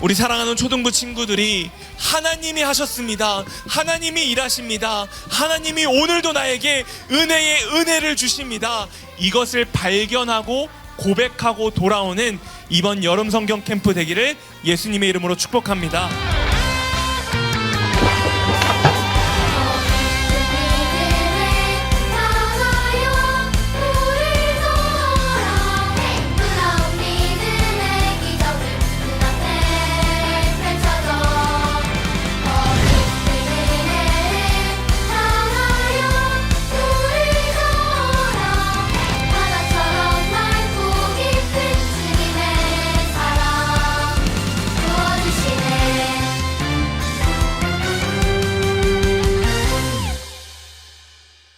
우리 사랑하는 초등부 친구들이 하나님이 하셨습니다. 하나님이 일하십니다. 하나님이 오늘도 나에게 은혜의 은혜를 주십니다. 이것을 발견하고 고백하고 돌아오는 이번 여름 성경 캠프 되기를 예수님의 이름으로 축복합니다.